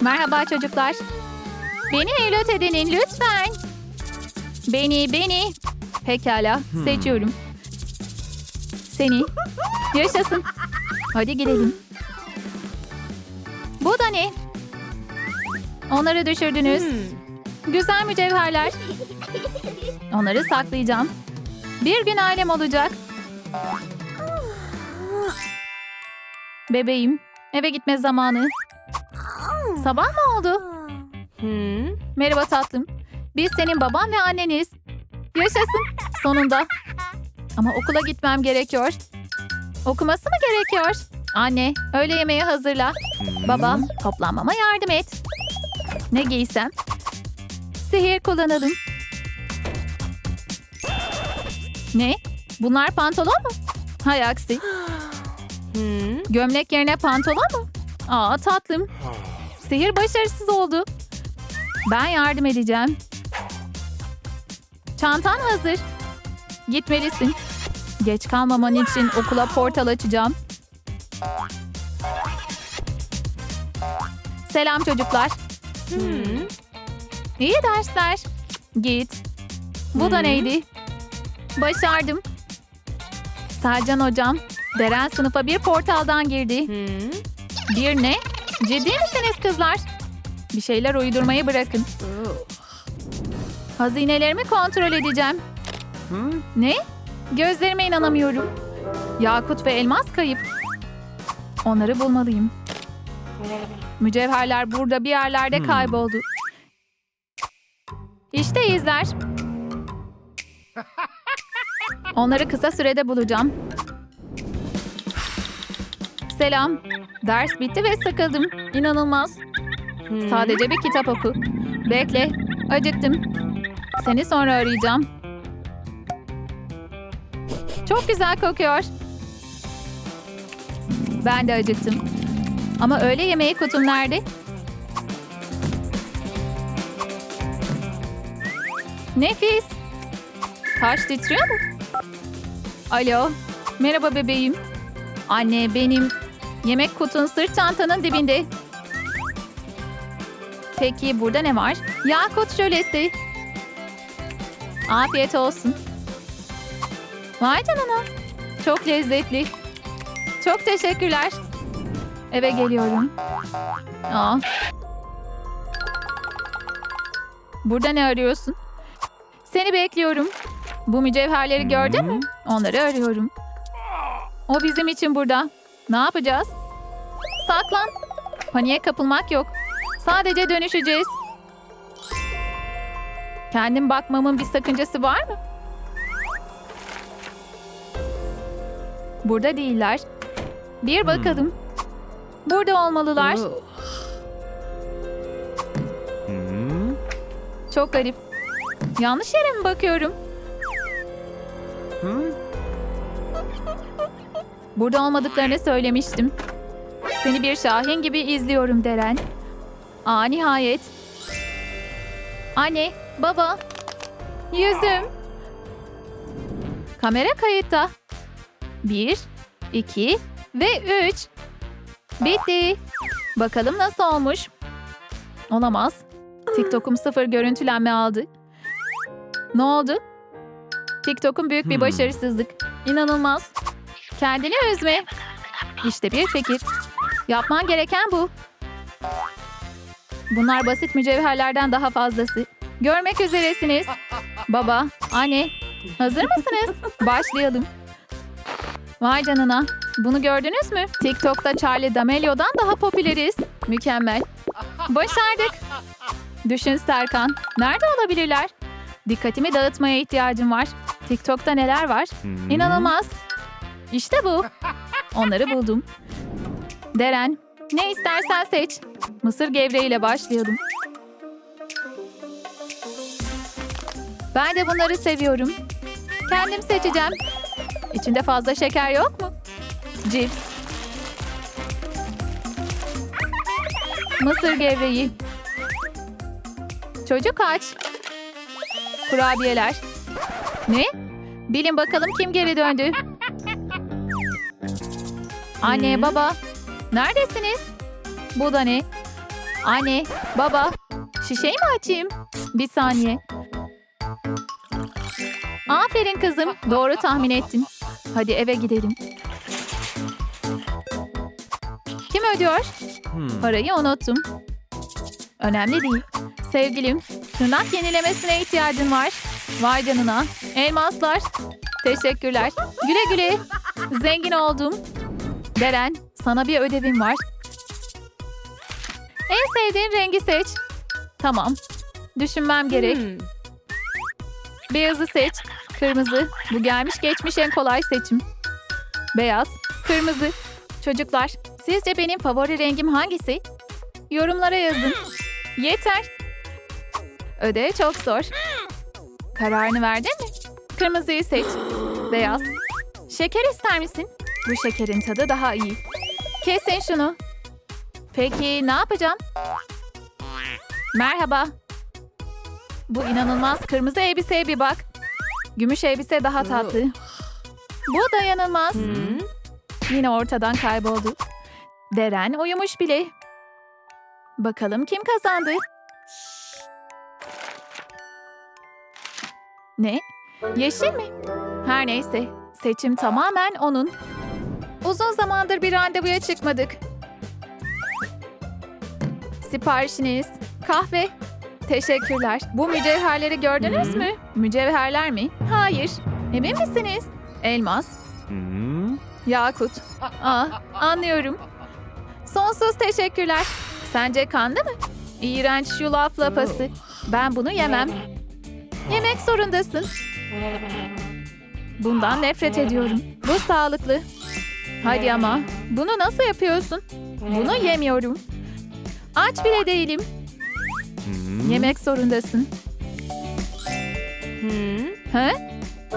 Merhaba çocuklar. Beni evlat edinin lütfen. Beni, beni. Pekala, seçiyorum. Seni. Yaşasın. Hadi gidelim. Bu da ne? Onları düşürdünüz. Güzel mücevherler. Onları saklayacağım. Bir gün ailem olacak. Bebeğim, eve gitme zamanı. Sabah mı oldu? Merhaba tatlım. Biz senin baban ve anneniz. Yaşasın. Sonunda. Ama okula gitmem gerekiyor. Okuması mı gerekiyor? Anne, öğle yemeği hazırla. Baba, toplanmama yardım et. Ne giysem? Sihir kullanalım. Ne? Bunlar pantolon mu? Hay aksi. Gömlek yerine pantolon mu? Aa tatlım. Sihir başarısız oldu. Ben yardım edeceğim. Çantan hazır. Gitmelisin. Geç kalmaman için okula portal açacağım. Selam çocuklar. İyi dersler. Git. Bu da neydi? Başardım. Sercan hocam, Deren sınıfa bir portaldan girdi. Bir ne? Ciddi misiniz kızlar? Bir şeyler uydurmayı bırakın. Hazinelerimi kontrol edeceğim. Ne? Gözlerime inanamıyorum. Yakut ve elmas kayıp. Onları bulmalıyım. Mücevherler burada bir yerlerde kayboldu. İşte izler. Onları kısa sürede bulacağım. Selam. Ders bitti ve sıkıldım. İnanılmaz. Sadece bir kitap oku. Bekle. Acıktım. Seni sonra arayacağım. Çok güzel kokuyor. Ben de acıktım. Ama öğle yemeği kutum nerede? Nefis. Taş titriyor mu? Alo. Merhaba bebeğim. Anne benim yemek kutun sırt çantanın dibinde. Peki burada ne var? Yakut jölesi. Afiyet olsun. Vay canına. Çok lezzetli. Çok teşekkürler. Eve geliyorum. Aa. Burada ne arıyorsun? Seni bekliyorum. Bu mücevherleri gördün mü? Onları arıyorum. O bizim için burada. Ne yapacağız? Saklan. Paniğe kapılmak yok. Sadece dönüşeceğiz. Kendim bakmamın bir sakıncası var mı? Burada değiller. Bir bakalım. Burada olmalılar. Çok garip. Yanlış yere mi bakıyorum? Burada olmadıklarını söylemiştim. Seni bir şahin gibi izliyorum Deren. Aa nihayet. Anne, baba. Yüzüm. Kamera kayıtta. Bir, iki ve üç. Bitti. Bakalım nasıl olmuş. Olamaz. TikTok'um sıfır görüntülenme aldı. Ne oldu? TikTok'un büyük bir Hmm. başarısızlık. İnanılmaz. Kendini üzme. İşte bir fikir. Yapman gereken bu. Bunlar basit mücevherlerden daha fazlası. Görmek üzeresiniz. Baba, anne, hazır mısınız? Başlayalım. Vay canına. Bunu gördünüz mü? TikTok'ta Charlie D'Amelio'dan daha popüleriz. Mükemmel. Başardık. Düşün Serkan. Nerede olabilirler? Dikkatimi dağıtmaya ihtiyacım var. TikTok'ta neler var? İnanılmaz. İşte bu. Onları buldum. Deren, ne istersen seç. Mısır gevreğiyle başlayalım. Ben de bunları seviyorum. Kendim seçeceğim. İçinde fazla şeker yok mu? Cips. Mısır gevreği. Çocuk aç. Kurabiyeler. Ne? Bilin bakalım kim geri döndü? Anne, baba. Neredesiniz? Bu da ne? Anne, baba, şişeyi mi açayım? Bir saniye. Aferin kızım, doğru tahmin ettin. Hadi eve gidelim. Kim ödüyor? Parayı unuttum. Önemli değil. Sevgilim, tırnak yenilemesine ihtiyacın var. Vay canına. Elmaslar. Teşekkürler. Güle güle. Zengin oldum. Deren, sana bir ödevim var. En sevdiğin rengi seç. Tamam. Düşünmem gerek. Beyazı seç. Kırmızı. Bu gelmiş geçmiş en kolay seçim. Beyaz. Kırmızı. Çocuklar, sizce benim favori rengim hangisi? Yorumlara yazın. Yeter. Ödev çok zor. Kararını verdin mi? Kırmızıyı seç. Beyaz. Şeker ister misin? Bu şekerin tadı daha iyi. Kesin şunu. Peki ne yapacağım? Merhaba. Bu inanılmaz kırmızı elbiseye bir bak. Gümüş elbise daha tatlı. Bu dayanılmaz. Yine ortadan kayboldu. Deren uyumuş bile. Bakalım kim kazandı? Ne? Yeşil mi? Her neyse. Seçim tamamen onun. Uzun zamandır bir randevuya çıkmadık. Siparişiniz. Kahve. Teşekkürler. Bu mücevherleri gördünüz mü? Mücevherler mi? Hayır. Emin misiniz? Elmas. Yakut. Aa, anlıyorum. Sonsuz teşekkürler. Sence kandı mı? İğrenç yulaf lapası. Ben bunu yemem. Yemek zorundasın. Bundan nefret ediyorum. Bu sağlıklı. Hadi ama. Bunu nasıl yapıyorsun? Bunu yemiyorum. Aç bile değilim. Yemek zorundasın. He?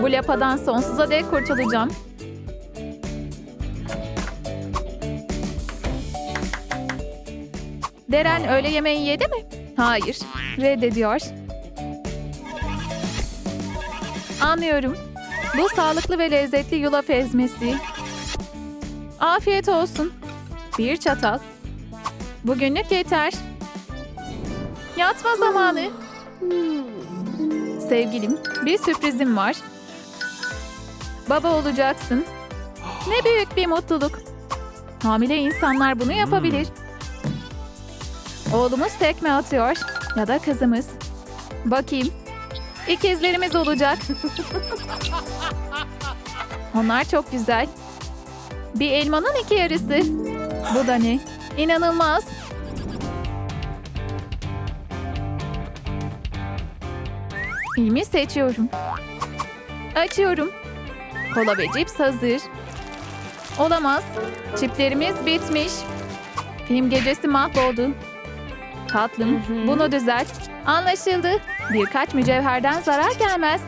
Bu lapadan sonsuza dek kurtulacağım. Deren öğle yemeği yedi mi? Hayır. Reddediyor. Anlıyorum. Bu sağlıklı ve lezzetli yulaf ezmesi. Afiyet olsun. Bir çatal. Bugünlük yeter. Yatma zamanı. Sevgilim, bir sürprizim var. Baba olacaksın. Ne büyük bir mutluluk. Hamile insanlar bunu yapabilir. Oğlumuz tekme atıyor ya da kızımız. Bakayım. İkizlerimiz olacak. Onlar çok güzel. Bir elmanın iki yarısı. Bu da ne? İnanılmaz. Filmi seçiyorum. Açıyorum. Kola ve cips hazır. Olamaz. Çiplerimiz bitmiş. Film gecesi mahvoldu. Tatlım, bunu düzelt. Anlaşıldı. Birkaç mücevherden zarar gelmez.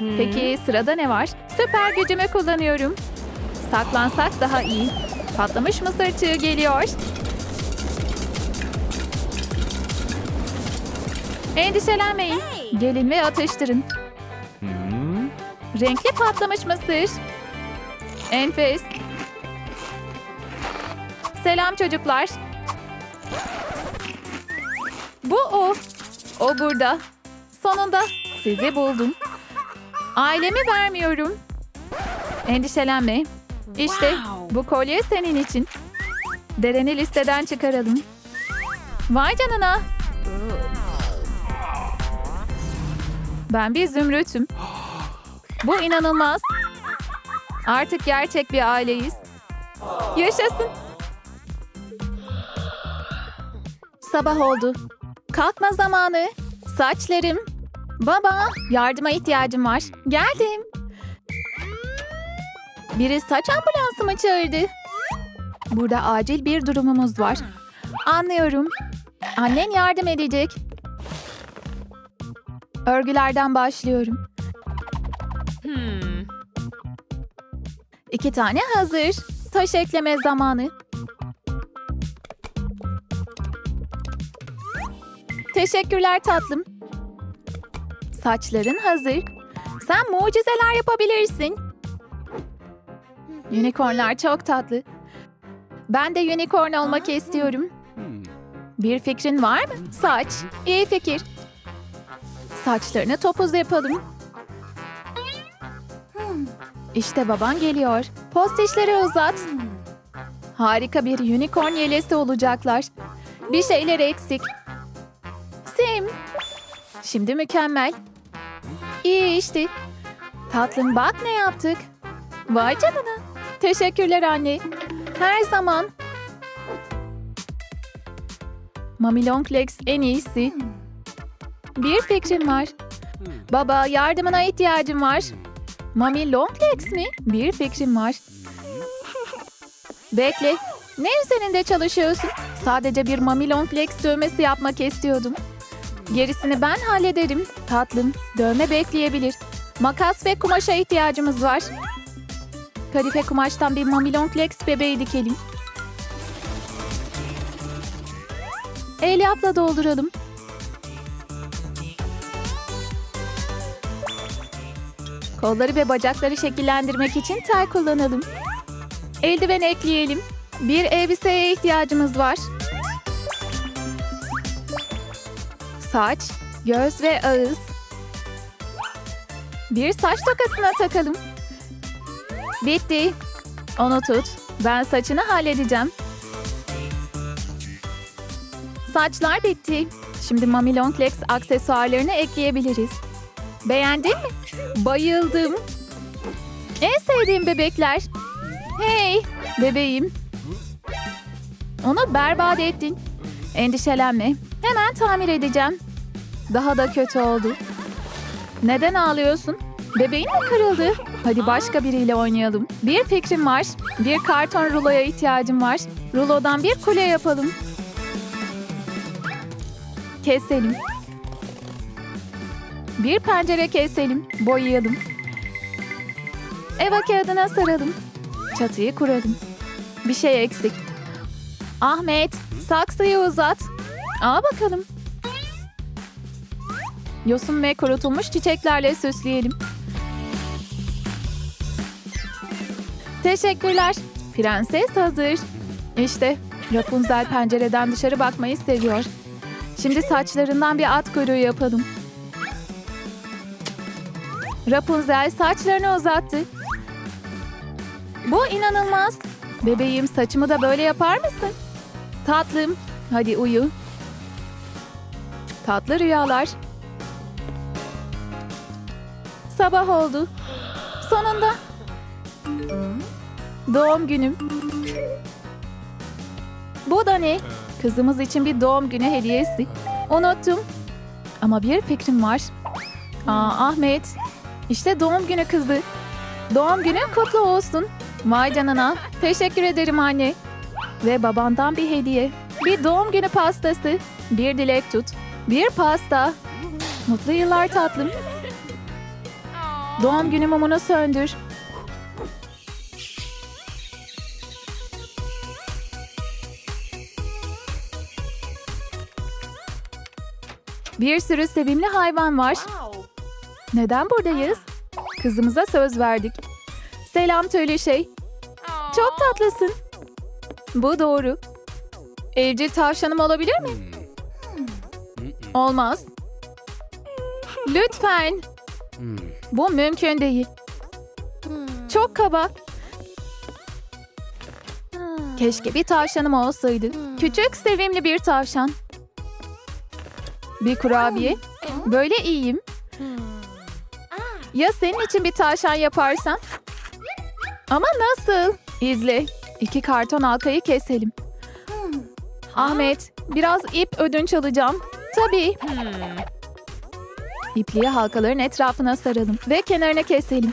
Peki sırada ne var? Süper gücümü kullanıyorum. Saklansak daha iyi. Patlamış mısır çığı geliyor. Endişelenmeyin. Gelin ve atıştırın. Renkli patlamış mısır. Enfes. Selam çocuklar. Bu o. O burada. Sonunda sizi buldum. Ailemi vermiyorum. Endişelenme. İşte bu kolye senin için. Deren'i listeden çıkaralım. Vay canına. Ben bir zümrütüm. Bu inanılmaz. Artık gerçek bir aileyiz. Yaşasın. Sabah oldu. Kalkma zamanı. Saçlarım. Baba, yardıma ihtiyacım var. Geldim. Biri saç ambulansı mı çağırdı? Burada acil bir durumumuz var. Anlıyorum. Annen yardım edecek. Örgülerden başlıyorum. İki tane hazır. Taş ekleme zamanı. Teşekkürler tatlım. Saçların hazır. Sen mucizeler yapabilirsin. Unicornlar çok tatlı. Ben de unicorn olmak istiyorum. Bir fikrin var mı? Saç. İyi fikir. Saçlarını topuz yapalım. İşte baban geliyor. Postişleri uzat. Harika bir unicorn yelesi olacaklar. Bir şeyler eksik. Sim. Şimdi mükemmel. İyi işte. Tatlım bak ne yaptık. Vay canına. Teşekkürler anne. Her zaman. Mami Long Legs en iyisi. Bir fikrim var. Baba yardımına ihtiyacım var. Mami Long Legs mi? Bir fikrim var. Bekle. Ne üzerinde çalışıyorsun? Sadece bir Mami Long Legs dövmesi yapmak istiyordum. Gerisini ben hallederim. Tatlım, dövme bekleyebilir. Makas ve kumaşa ihtiyacımız var. Kadife kumaştan bir Mami Long Legs bebeği dikelim. Elyafla dolduralım. Kolları ve bacakları şekillendirmek için tel kullanalım. Eldiven ekleyelim. Bir elbiseye ihtiyacımız var. Saç, göz ve ağız. Bir saç tokasına takalım. Bitti. Onu tut. Ben saçını halledeceğim. Saçlar bitti. Şimdi Mami Long Legs aksesuarlarını ekleyebiliriz. Beğendin mi? Bayıldım. En sevdiğim bebekler. Hey bebeğim. Onu berbat ettin. Endişelenme. Hemen tamir edeceğim. Daha da kötü oldu. Neden ağlıyorsun? Bebeğin mi kırıldı? Hadi başka biriyle oynayalım. Bir fikrim var. Bir karton ruloya ihtiyacım var. Rulodan bir kule yapalım. Keselim. Bir pencere keselim. Boyayalım. Eva kağıdına saralım. Çatıyı kuralım. Bir şey eksik. Ahmet, saksıyı uzat. Al bakalım. Yosun ve kurutulmuş çiçeklerle süsleyelim. Teşekkürler. Prenses hazır. İşte Rapunzel pencereden dışarı bakmayı seviyor. Şimdi saçlarından bir at kuyruğu yapalım. Rapunzel saçlarını uzattı. Bu inanılmaz. Bebeğim saçımı da böyle yapar mısın? Tatlım, hadi uyu. Tatlı rüyalar. Sabah oldu. Sonunda. Doğum günüm. Bu da ne? Kızımız için bir doğum günü hediyesi. Unuttum. Ama bir fikrim var. Aa Ahmet. İşte doğum günü kızı. Doğum günün kutlu olsun. Vay canına. Teşekkür ederim anne. Ve babandan bir hediye. Bir doğum günü pastası. Bir dilek tut. Bir pasta. Mutlu yıllar tatlım. Doğum günü mumunu söndür. Bir sürü sevimli hayvan var. Neden buradayız? Kızımıza söz verdik. Selam tüylü şey. Çok tatlısın. Bu doğru. Evcil tavşanım olabilir mi? Olmaz. Lütfen. Bu mümkün değil. Çok kaba. Keşke bir tavşanım olsaydı. Küçük, sevimli bir tavşan. Bir kurabiye. Böyle iyiyim. Ya senin için bir tavşan yaparsam? Ama nasıl? İzle. İki karton halkayı keselim. Ahmet, biraz ip ödünç alacağım. Tabii. İpliği halkaların etrafına saralım ve kenarına keselim.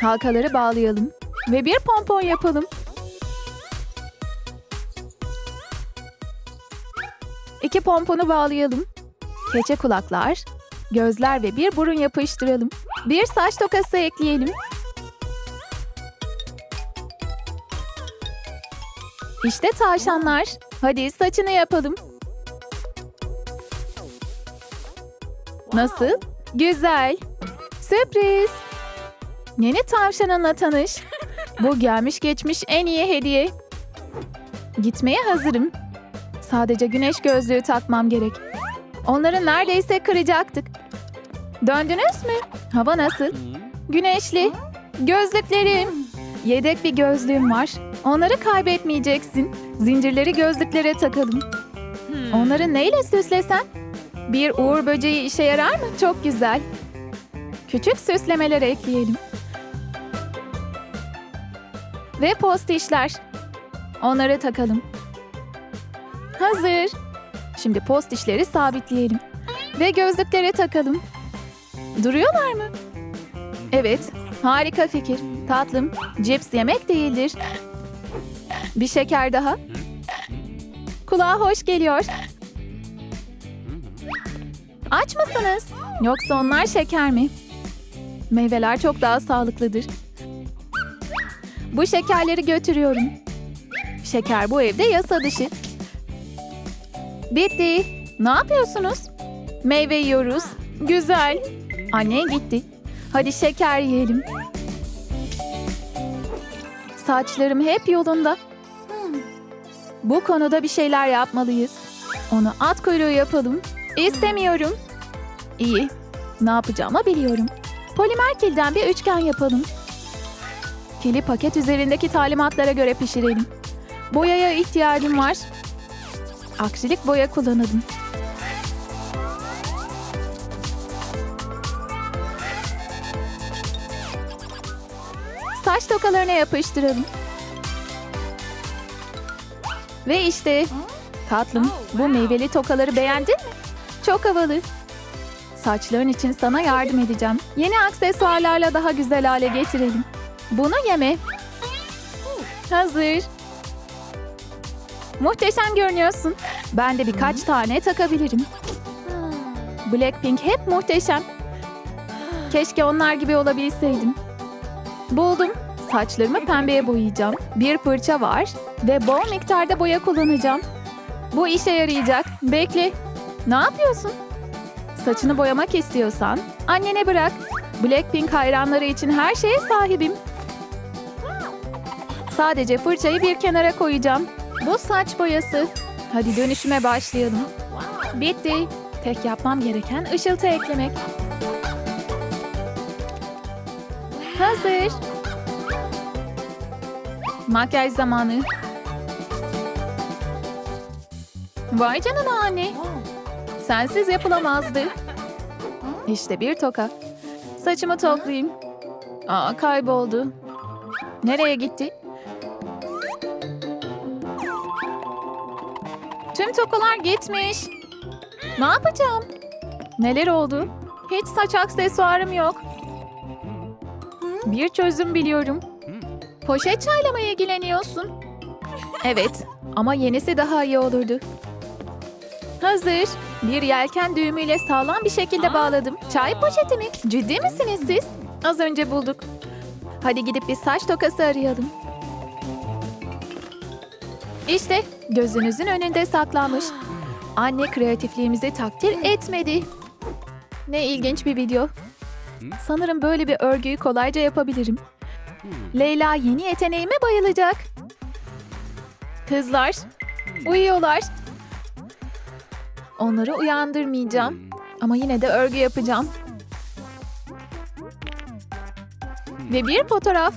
Halkaları bağlayalım ve bir pompon yapalım. İki pomponu bağlayalım. Keçe kulaklar, gözler ve bir burun yapıştıralım. Bir saç tokası ekleyelim. İşte tavşanlar. Hadi saçını yapalım. Nasıl? Güzel. Sürpriz. Yeni tavşanınla tanış. Bu gelmiş geçmiş en iyi hediye. Gitmeye hazırım. Sadece güneş gözlüğü takmam gerek. Onları neredeyse kıracaktık. Döndünüz mü? Hava nasıl? Güneşli. Gözlüklerim. Yedek bir gözlüğüm var. Onları kaybetmeyeceksin. Zincirleri gözlüklere takalım. Onları neyle süslesen? Bir uğur böceği işe yarar mı? Çok güzel. Küçük süslemeler ekleyelim. Ve postişler. Onları takalım. Hazır. Şimdi postişleri sabitleyelim. Ve gözlükleri takalım. Duruyorlar mı? Evet, harika fikir. Tatlım, cips yemek değildir. Bir şeker daha. Kulağa hoş geliyor. Aç mısınız? Yoksa onlar şeker mi? Meyveler çok daha sağlıklıdır. Bu şekerleri götürüyorum. Şeker bu evde yasa dışı. Bitti. Ne yapıyorsunuz? Meyve yiyoruz. Güzel. Anne gitti. Hadi şeker yiyelim. Saçlarım hep yolunda. Bu konuda bir şeyler yapmalıyız. Onu at kuyruğu yapalım. İstemiyorum. İyi. Ne yapacağımı biliyorum. Polimer kilden bir üçgen yapalım. Kili paket üzerindeki talimatlara göre pişirelim. Boyaya ihtiyacım var. Aksilik boya kullanalım. Saç tokalarına yapıştıralım. Ve işte tatlım bu meyveli tokaları beğendin mi? Çok havalı. Saçların için sana yardım edeceğim. Yeni aksesuarlarla daha güzel hale getirelim. Bunu yeme. Hazır. Muhteşem görünüyorsun. Ben de birkaç tane takabilirim. Blackpink hep muhteşem. Keşke onlar gibi olabilseydim. Buldum. Saçlarımı pembeye boyayacağım. Bir fırça var ve bol miktarda boya kullanacağım. Bu işe yarayacak. Bekle. Ne yapıyorsun? Saçını boyamak istiyorsan annene bırak. Blackpink hayranları için her şeye sahibim. Sadece fırçayı bir kenara koyacağım. Bu saç boyası. Hadi dönüşüme başlayalım. Bitti. Tek yapmam gereken ışıltı eklemek. Hazır. Makyaj zamanı. Vay canına anne. Sensiz yapılamazdı. İşte bir toka. Saçımı toplayayım. Aa kayboldu. Nereye gitti? Tüm tokalar gitmiş. Ne yapacağım? Neler oldu? Hiç saç aksesuarım yok. Bir çözüm biliyorum. Poşet çayla mı ilgileniyorsun? Evet ama yenisi daha iyi olurdu. Hazır. Bir yelken düğümüyle sağlam bir şekilde bağladım. Çay poşeti mi? Ciddi misiniz siz? Az önce bulduk. Hadi gidip bir saç tokası arayalım. İşte gözünüzün önünde saklanmış. Anne kreatifliğimizi takdir etmedi. Ne ilginç bir video. Sanırım böyle bir örgüyü kolayca yapabilirim. Leyla yeni yeteneğime bayılacak. Kızlar, uyuyorlar. Onları uyandırmayacağım. Ama yine de örgü yapacağım. Ve bir fotoğraf.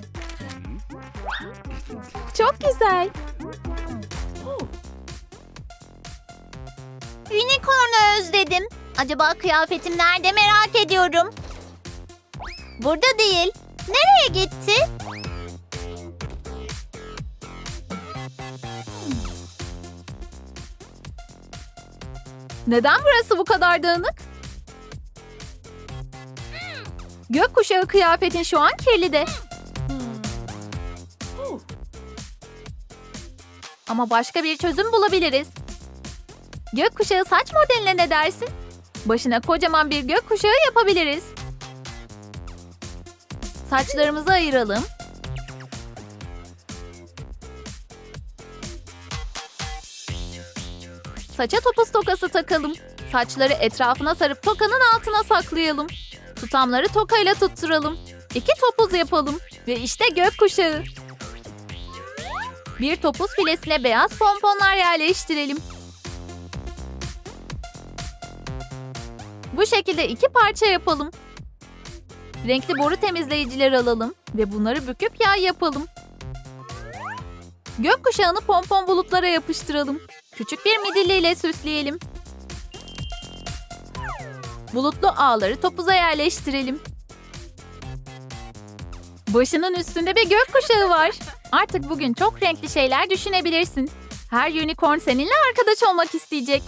Çok güzel. Unicorn'u özledim. Acaba kıyafetim nerede merak ediyorum. Burada değil. Nereye gitti? Neden burası bu kadar dağınık? Gökkuşağı kıyafetin şu an kirli de. Ama başka bir çözüm bulabiliriz. Gökkuşağı saç modeline ne dersin? Başına kocaman bir gökkuşağı yapabiliriz. Saçlarımızı ayıralım. Saça topuz tokası takalım. Saçları etrafına sarıp tokanın altına saklayalım. Tutamları tokayla tutturalım. İki topuz yapalım. Ve işte gökkuşağı. Bir topuz filesine beyaz pomponlar yerleştirelim. Bu şekilde iki parça yapalım. Renkli boru temizleyiciler alalım ve bunları büküp yay yapalım. Gökkuşağını pompon bulutlara yapıştıralım. Küçük bir midilli ile süsleyelim. Bulutlu ağları topuza yerleştirelim. Başının üstünde bir gökkuşağı var. Artık bugün çok renkli şeyler düşünebilirsin. Her unicorn seninle arkadaş olmak isteyecek.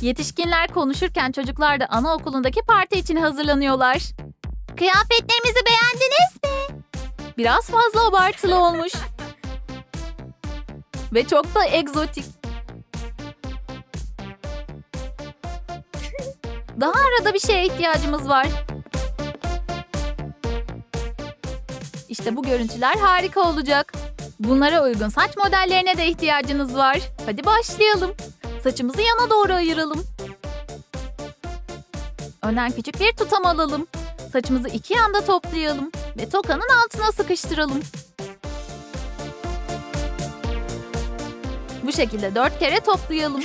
Yetişkinler konuşurken çocuklar da anaokulundaki parti için hazırlanıyorlar. Kıyafetlerimizi beğendiniz mi? Biraz fazla abartılı olmuş. Ve çok da egzotik. Daha arada bir şeye ihtiyacımız var. İşte bu görüntüler harika olacak. Bunlara uygun saç modellerine de ihtiyacınız var. Hadi başlayalım. Saçımızı yana doğru ayıralım. Önden küçük bir tutam alalım. Saçımızı iki yanda toplayalım ve tokanın altına sıkıştıralım. Bu şekilde dört kere toplayalım.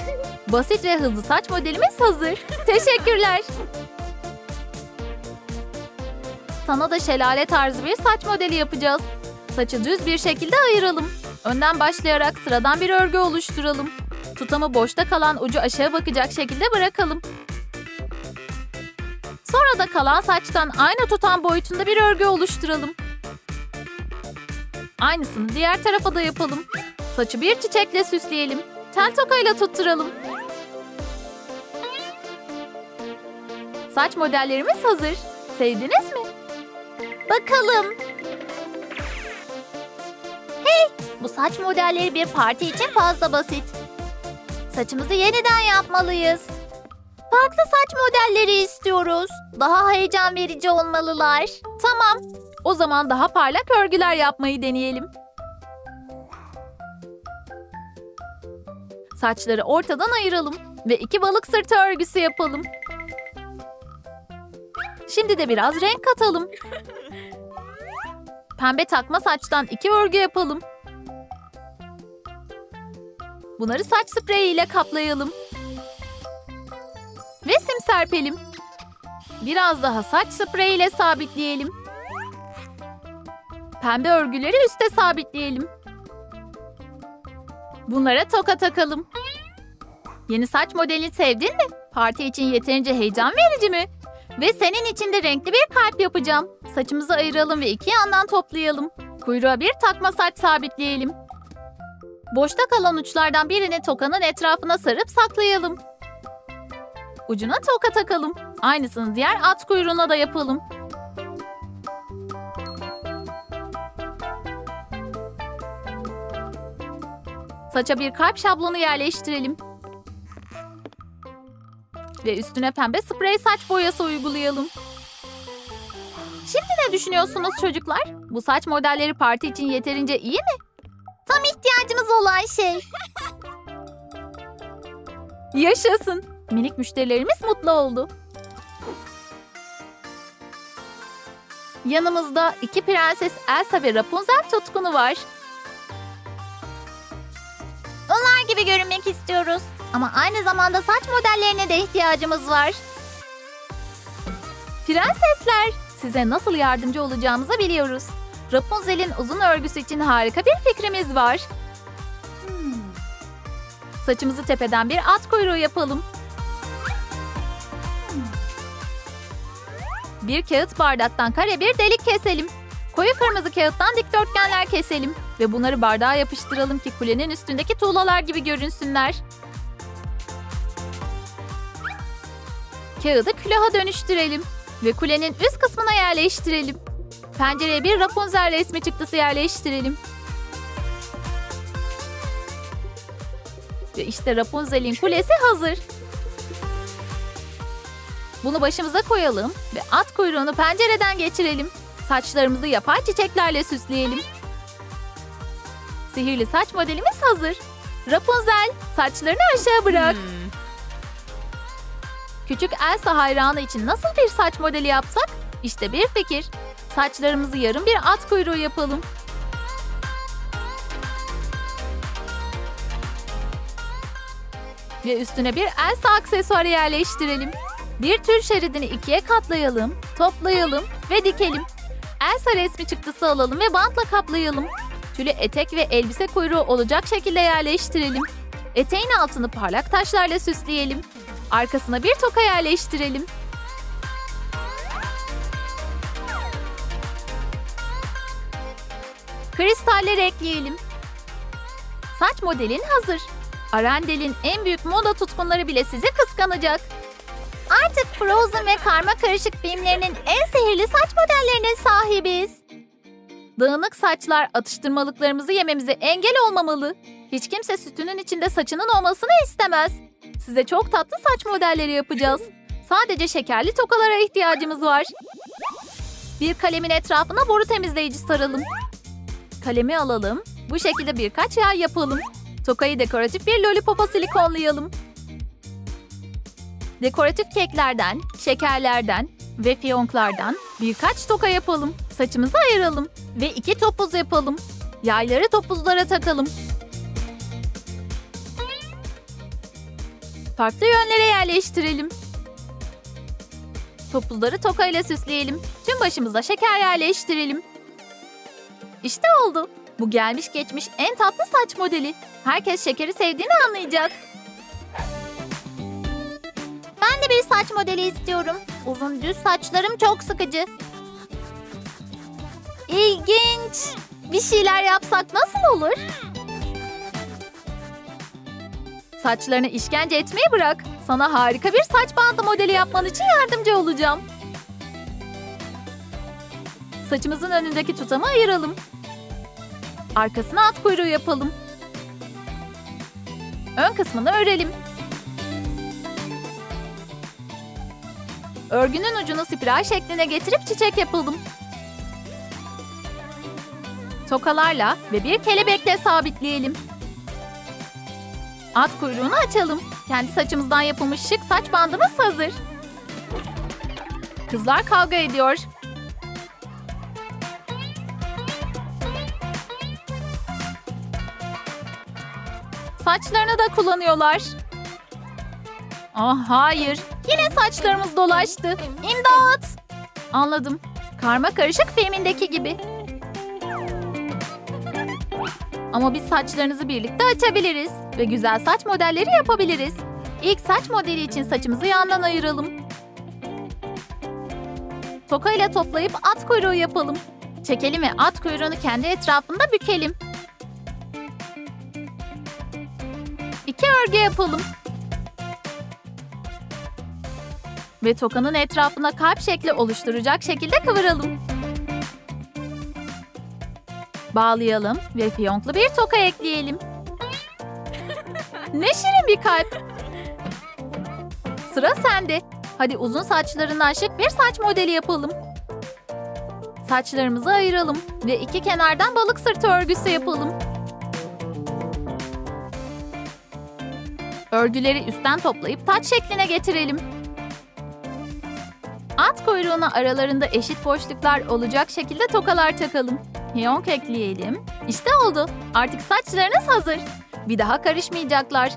Basit ve hızlı saç modelimiz hazır. Teşekkürler. Sana da şelale tarzı bir saç modeli yapacağız. Saçı düz bir şekilde ayıralım. Önden başlayarak sıradan bir örgü oluşturalım. Tutamı boşta kalan ucu aşağı bakacak şekilde bırakalım. Sonra da kalan saçtan aynı tutam boyutunda bir örgü oluşturalım. Aynısını diğer tarafa da yapalım. Saçı bir çiçekle süsleyelim. Tel tokayla tutturalım. Saç modellerimiz hazır. Sevdiniz mi? Bakalım. Hey, bu saç modelleri bir parti için fazla basit. Saçımızı yeniden yapmalıyız. Farklı saç modelleri istiyoruz. Daha heyecan verici olmalılar. Tamam. O zaman daha parlak örgüler yapmayı deneyelim. Saçları ortadan ayıralım ve iki balık sırtı örgüsü yapalım. Şimdi de biraz renk katalım. Pembe takma saçtan iki örgü yapalım. Bunları saç spreyi ile kaplayalım. Ve sim serpelim. Biraz daha saç spreyi ile sabitleyelim. Pembe örgüleri üste sabitleyelim. Bunlara toka takalım. Yeni saç modelini sevdin mi? Parti için yeterince heyecan verici mi? Ve senin için de renkli bir kalp yapacağım. Saçımızı ayıralım ve iki yandan toplayalım. Kuyruğa bir takma saç sabitleyelim. Boşta kalan uçlardan birini tokanın etrafına sarıp saklayalım. Ucuna toka takalım. Aynısını diğer at kuyruğuna da yapalım. Saça bir kalp şablonu yerleştirelim. Ve üstüne pembe sprey saç boyası uygulayalım. Şimdi ne düşünüyorsunuz çocuklar? Bu saç modelleri parti için yeterince iyi mi? Tam ihtiyacımız olan şey. Yaşasın. Minik müşterilerimiz mutlu oldu. Yanımızda iki prenses Elsa ve Rapunzel tutkunu var. Gibi görünmek istiyoruz. Ama aynı zamanda saç modellerine de ihtiyacımız var. Prensesler, size nasıl yardımcı olacağımızı biliyoruz. Rapunzel'in uzun örgüsü için harika bir fikrimiz var. Saçımızı tepeden bir at kuyruğu yapalım. Bir kağıt bardaktan kare bir delik keselim. Koyu kırmızı kağıttan dikdörtgenler keselim ve bunları bardağa yapıştıralım ki kulenin üstündeki tuğlalar gibi görünsünler. Kağıdı külaha dönüştürelim ve kulenin üst kısmına yerleştirelim. Pencereye bir Rapunzel resmi çıktısı yerleştirelim. Ve işte Rapunzel'in kulesi hazır. Bunu başımıza koyalım ve at kuyruğunu pencereden geçirelim. Saçlarımızı yapay çiçeklerle süsleyelim. Sihirli saç modelimiz hazır. Rapunzel saçlarını aşağı bırak. Hmm. Küçük Elsa hayranı için nasıl bir saç modeli yapsak? İşte bir fikir. Saçlarımızı yarım bir at kuyruğu yapalım. Ve üstüne bir Elsa aksesuarı yerleştirelim. Bir tül şeridini ikiye katlayalım, toplayalım ve dikelim. Elsa resmi çıktısı alalım ve bantla kaplayalım. Tülü etek ve elbise kuyruğu olacak şekilde yerleştirelim. Eteğin altını parlak taşlarla süsleyelim. Arkasına bir toka yerleştirelim. Kristaller ekleyelim. Saç modelin hazır. Arendel'in en büyük moda tutkunları bile sizi kıskanacak. Artık Frozen ve karma karışık filmlerinin en sihirli saç modellerine sahibiz. Dağınık saçlar atıştırmalıklarımızı yememize engel olmamalı. Hiç kimse sütünün içinde saçının olmasını istemez. Size çok tatlı saç modelleri yapacağız. Sadece şekerli tokalara ihtiyacımız var. Bir kalemin etrafına boru temizleyici saralım. Kalemi alalım. Bu şekilde birkaç yağ yapalım. Tokayı dekoratif bir lollipopa silikonlayalım. Dekoratif keklerden, şekerlerden ve fiyonklardan birkaç toka yapalım. Saçımızı ayıralım ve iki topuz yapalım. Yayları topuzlara takalım. Farklı yönlere yerleştirelim. Topuzları toka ile süsleyelim. Tüm başımıza şeker yerleştirelim. İşte oldu. Bu gelmiş geçmiş en tatlı saç modeli. Herkes şekeri sevdiğini anlayacak. Ben de bir saç modeli istiyorum. Uzun düz saçlarım çok sıkıcı. İlginç. Bir şeyler yapsak nasıl olur? Saçlarını işkence etmeyi bırak. Sana harika bir saç bandı modeli yapman için yardımcı olacağım. Saçımızın önündeki tutamı ayıralım. Arkasına at kuyruğu yapalım. Ön kısmını örelim. Örgünün ucunu spiral şekline getirip çiçek yapalım. Tokalarla ve bir kelebekle sabitleyelim. At kuyruğunu açalım. Kendi saçımızdan yapılmış şık saç bandımız hazır. Kızlar kavga ediyor. Saçlarını da kullanıyorlar. Ah hayır. Yine saçlarımız dolaştı. İmdat! Anladım. Karma karışık filmindeki gibi. Ama biz saçlarınızı birlikte açabiliriz ve güzel saç modelleri yapabiliriz. İlk saç modeli için saçımızı yandan ayıralım. Toka ile toplayıp at kuyruğu yapalım. Çekelim ve at kuyruğunu kendi etrafında bükelim. İki örgü yapalım. Ve tokanın etrafına kalp şekli oluşturacak şekilde kıvıralım. Bağlayalım ve fiyonklu bir toka ekleyelim. ne şirin bir kalp. Sıra sende. Hadi uzun saçlarından şık bir saç modeli yapalım. Saçlarımızı ayıralım ve iki kenardan balık sırtı örgüsü yapalım. Örgüleri üstten toplayıp taç şekline getirelim. At kuyruğuna aralarında eşit boşluklar olacak şekilde tokalar takalım. Fiyonk ekleyelim. İşte oldu. Artık saçlarınız hazır. Bir daha karışmayacaklar.